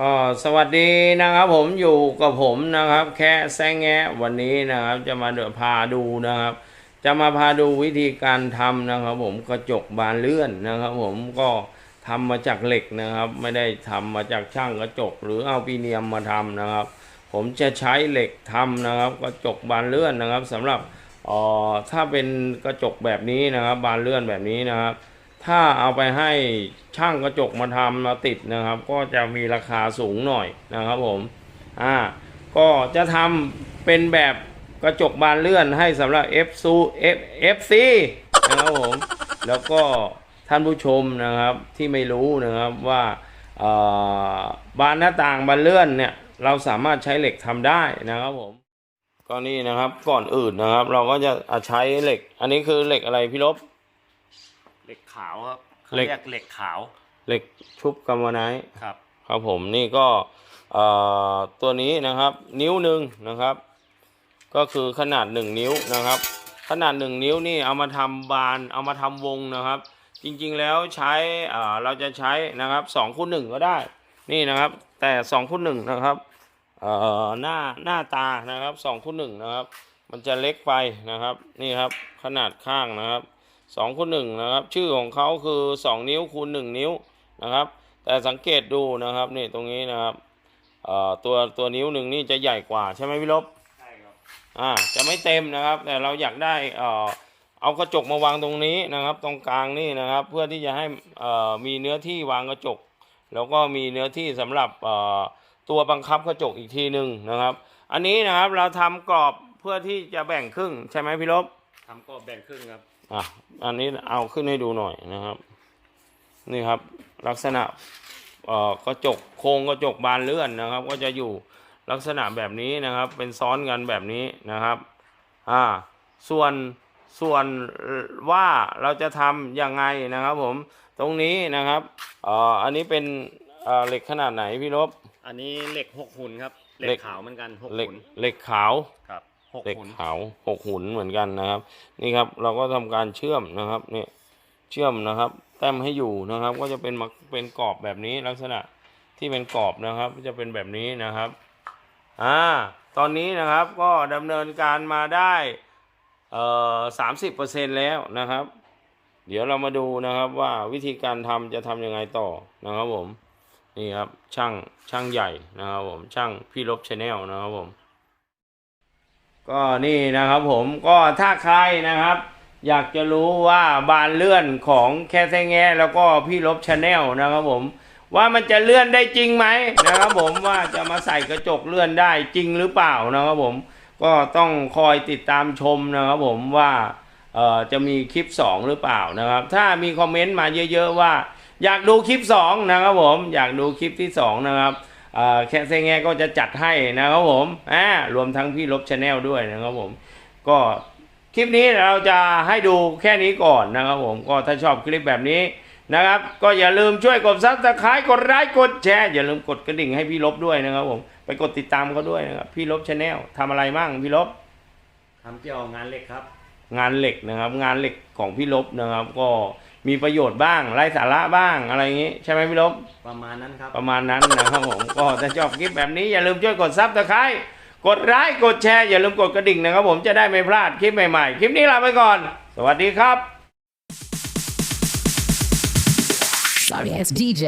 ก็สวัสดีนะครับผมอยู่กับผมนะครับ แค่แซงแงะวันนี้นะครับ จะมาเดี๋ยวพาดูนะครับ จะมาพาดูวิธีการทำนะครับ ผมกระจกบานเลื่อนนะครับ ผมก็ทำมาจากเหล็กนะครับ ไม่ได้ทำมาจากช่างกระจก หรือเอาปีเนียมมาทำนะครับ ผมจะใช้เหล็กทำนะครับ กระจกบานเลื่อนนะครับสำหรับอ่อถ้าเป็นกระจกแบบนี้นะครับ บานเลื่อนแบบนี้นะครับ ถ้าเอาไปให้ช่างกระจกมาทำมาติดนะครับ ก็จะมีราคาสูงหน่อยนะครับผมอ่าก็จะทำเป็นแบบกระจกบานเลื่อนให้สำหรับ F ซู F FC นะครับผมแล้วก็ท่านผู้ชมนะครับที่ไม่รู้นะครับว่าบานหน้าต่างบานเลื่อนเนี่ยเราสามารถใช้เหล็กทำได้นะครับผมก็นี่นะครับก่อนอื่นนะครับ เราก็จะใช้เหล็ก อันนี้คือเหล็กอะไรพี่ลบ เหล็กขาวครับเขาเหล็ก เรียกเหล็กขาวเหล็กชุบกัมมไนท์ครับ ครับผมนี่ก็เอ่อตัวนี้นะครับนิ้วหนึ่งนะครับ ก็คือขนาดหนึ่งนิ้วนะครับ ขนาดหนึ่งนิ้วนี่เอามาทำบานเอามาทำวงนะครับ จริงๆแล้วใช้เอ่อเราจะใช้นะครับสองคูณหนึ่งก็ได้นี่นะครับ แต่สองคูณหนึ่งนะครับเอ่อหน้าหน้าตานะครับสองคูณหนึ่งนะครับ มันจะเล็กไปนะครับ นี่ครับขนาดข้างนะครับ สองคูณหนึ่งนะครับ ชื่อของเขาคือสองนิ้วคูณหนึ่งนิ้วนะครับ แต่สังเกตดูนะครับนี่ตรงนี้นะครับเอ่อตัวตัวนิ้วหนึ่งนี่จะใหญ่กว่าใช่ไหมพี่ลบใช่ครับอ่าจะไม่เต็มนะครับ แต่เราอยากได้เอ่อเอากระจกมาวางตรงนี้นะครับ ตรงกลางนี่นะครับ เพื่อที่จะให้เอ่อมีเนื้อที่วางกระจก แล้วก็มีเนื้อที่สำหรับเอ่อตัวบังคับกระจกอีกทีหนึ่งนะครับ อันนี้นะครับเราทำกรอบเพื่อที่จะแบ่งครึ่งใช่ไหมพี่ลบทำก็แบ่งครึ่งครับ อะอันนี้เอาขึ้นให้ดูหน่อยนะครับ นี่ครับลักษณะเอ่อกระจกโครงกระจกบานเลื่อนนะครับ ก็จะอยู่ลักษณะแบบนี้นะครับ เป็นซ้อนกันแบบนี้นะครับอ่าส่วนส่วนว่าเราจะทำยังไงนะครับ ผมตรงนี้นะครับเอ่ออันนี้เป็นเอ่อเหล็กขนาดไหนพี่ลบอันนี้เหล็กหกหุ่นครับเหเหล็ล็กกขาวเหมือนกันหกเหล็กหุ่นเหล็กขาวครับหก เหล็กหุ่นขาวหกหุ่นเหมือนกันนะครับ นี่ครับเราก็ทำการเชื่อมนะครับเนี่ยเชื่อมนะครับ แต้มให้อยู่นะครับ ก็จะเป็นมาเป็นกรอบแบบนี้ลักษณะที่เป็นกรอบนะครับ จะเป็นแบบนี้นะครับอ่าตอนนี้นะครับก็ดำเนินการมาได้เอ่อสามสิบเปอร์เซ็นแล้วนะครับ เดี๋ยวเรามาดูนะครับว่าวิธีการทำจะทำยังไงต่อนะครับผมนี่ครับช่างช่างใหญ่นะครับผมช่างพี่ลบชาแนลนะครับผม ก็นี่นะครับผมก็ถ้าใครนะครับ อยากจะรู้ว่าบานเลื่อนของแคสแงะแล้วก็พี่ลบชาแนลนะครับผมว่ามันจะเลื่อนได้จริงไหมนะครับผมว่าจะมาใส่กระจกเลื่อนได้จริงหรือเปล่านะครับผมก็ต้องคอยติดตามชมนะครับผมว่าเออจะมีคลิป 2 หรือเปล่านะครับ ถ้ามีคอมเมนต์มาเยอะ ๆ ว่า อยากดูคลิป 2 นะครับผมอยากดูคลิปที่ 2 นะครับ แค่เซงแงก็จะจัดให้นะครับผมอ่ารวมทั้งพี่ลบชาแนลด้วยนะครับผม ก็คลิปนี้เราจะให้ดูแค่นี้ก่อนนะครับผม ก็ถ้าชอบคลิปแบบนี้นะครับ ก็อย่าลืมช่วยกดซับสไครต์กดไลค์กดแชร์อย่าลืมกดกระดิ่งให้พี่ลบด้วยนะครับผม ไปกดติดตามเขาด้วยนะครับ พี่ลบชาแนลทำอะไรมั่งพี่ลบทำเกี่ยวกับงานเล็กครับ งานเหล็กนะครับ งานเหล็กของพี่ลบนะครับ ก็มีประโยชน์บ้างไร้สาระบ้างอะไรอย่างนี้ ใช่ไหมพี่ลบ ประมาณนั้นครับ ประมาณนั้นนะครับผม ก็ถ้าชอบคลิปแบบนี้อย่าลืมช่วยกดซับสไครต์กดไลค์กดแชร์อย่าลืมกดกระดิ่งนะครับ ผมจะได้ไม่พลาดคลิปใหม่ๆ คลิปนี้ลาไปก่อน สวัสดีครับ Sorry ass DJ.